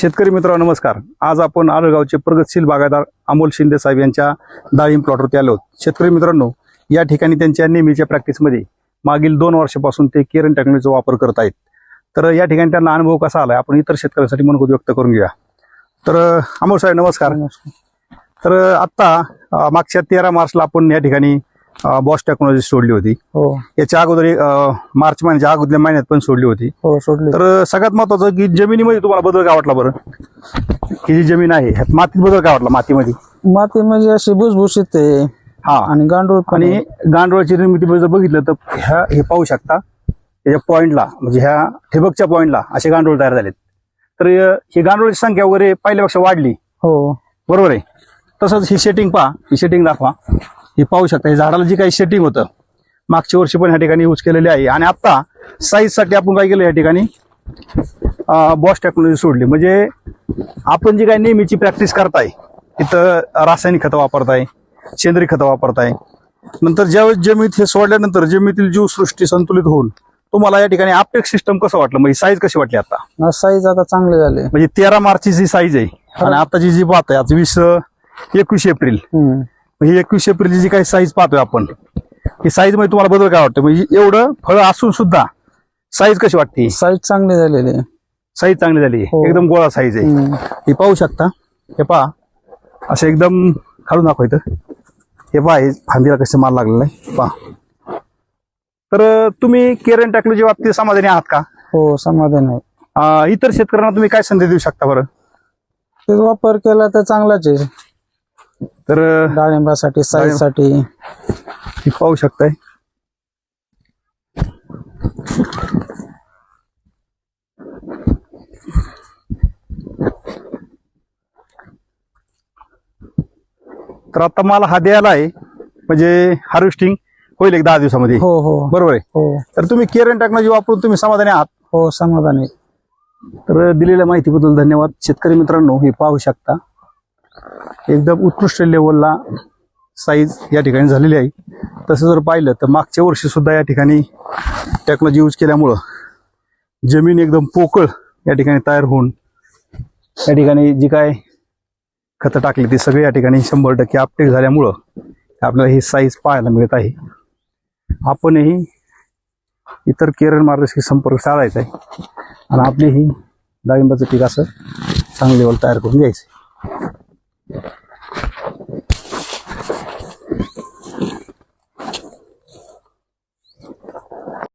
शेतकरी मित्रांनो नमस्कार. आज आपण आळगावचे प्रगतशील बागायतदार अमोल शिंदे साहेब यांच्या डाळिंब प्लॉटवरती आलो. शेतकरी मित्रांनो या ठिकाणी त्यांच्या नेहमीच्या प्रॅक्टिसमध्ये मागील दोन वर्षापासून ते केरन टेक्नॉलॉजीचा वापर करत आहेत. तर या ठिकाणी त्यांना अनुभव कसा आलाय आपण इतर शेतकऱ्यांसाठी मनोगत व्यक्त करून घेऊया. तर अमोल साहेब नमस्कार. तर आत्ता मागच्या तेरा मार्चला आपण या ठिकाणी बॉस टेक्नॉलॉजी सोडली होती. हो. याच्या अगोदर अं, मार्च महिन्याच्या अगोदर महिन्यात पण सोडली होती. हो सोडले. तर सगळ्यात महत्वाचं की जमिनीमध्ये तुम्हाला बदल काय वाटला बरं? ही जी जमीन आहे ह्यात मातीत बदल काय वाटला मातीमध्ये? माती म्हणजे अशी भुसभुशीत आहे. हा. आणि गांडूळ पण आणि. गांडोळाची निर्मिती जर बघितलं तर ह्या हे पाहू शकता त्याच्या पॉइंटला म्हणजे ह्या ठिबकच्या पॉइंटला असे गांडोळ तयार झालेत. तर अं, ही गांडोळाची संख्या वगैरे पहिल्यापेक्षा वाढली. हो. बरोबर आहे. तसंच ही सेटिंग पहा ही सेटिंग दाखवा. ही पाहू शकता ही झाडाला जी काही सेटिंग होतं मागच्या वर्षी पण ह्या ठिकाणी यूज केलेली आहे. आणि आता साईजसाठी आपण काय केलं या ठिकाणी? बॉस टेक्नॉलॉजी सोडली. म्हणजे आपण जी काही नेहमीची प्रॅक्टिस करताय तिथं रासायनिक खतं वापरताय सेंद्रिय खतं वापरताय नंतर ज्यावेळेस जमीत हे सोडल्यानंतर जमिनीतील जीवसृष्टी संतुलित होऊन तुम्हाला या ठिकाणी आपटेक सिस्टम कसं वाटलं? म्हणजे साईज कशी वाटली आता? साईज आता चांगले झाले. म्हणजे तेरा मार्चची जी साईज आहे आणि आताची जी पाहत आहे आज वीस एकवीस एप्रिल. ही एकवीस एप्रिलची जी काही साईज पाहतोय आपण ही साईजमध्ये तुम्हाला बदल काय वाटतं म्हणजे एवढं फळ असून सुद्धा साईज कशी वाटते? साईज चांगली झालेली आहे. साईज चांगली झाली हो. एकदम गोळा साईज आहे. हम्म. हे पाहू शकता. हे पहा. असं एकदम काढून दाखवा इथं. हे पहा हे फांदीला कसं माल लागलेला आहे. पहा. तर अं, तुम्ही केरन टेक्नॉलॉजी बाबतीत समाधानी आहात का? हो समाधान आहे. अं, इतर शेतकऱ्यांना तुम्ही काय संदेश देऊ शकता बरं? ते वापर केला तर चांगलाच आहे. तर डाळिंबासाठी साईजसाठी हे पाहू शकताय. तर आता मला हा द्यायला आहे म्हणजे हार्वेस्टिंग होईल एक दहा दिवसामध्ये. हो हो. बरोबर आहे? हो. तर तुम्ही केरन टेक्नॉलॉजी वापरून तुम्ही समाधानी आहात? हो समाधान. तर दिलेल्या माहितीबद्दल धन्यवाद. शेतकरी मित्रांनो हे पाहू शकता. एकदम उत्कृष्ट लेवलला साईज या ठिकाणी झालेली आहे. तसं जर पाहिलं तर मागच्या वर्षीसुद्धा या ठिकाणी टेक्नॉलॉजी यूज केल्यामुळं जमीन एकदम पोकळ या ठिकाणी तयार होऊन या ठिकाणी जी काय खतं टाकली ती सगळी या ठिकाणी शंभर टक्के अपटेक झाल्यामुळं आपल्याला ही साईज पाहायला मिळत आहे. आपणही इतर केरळ मार्गशी संपर्क साधायचा आहे. आणि आपली ही डाळिंबाचं पीक असं चांगलं लेवल तयार करून घ्यायचं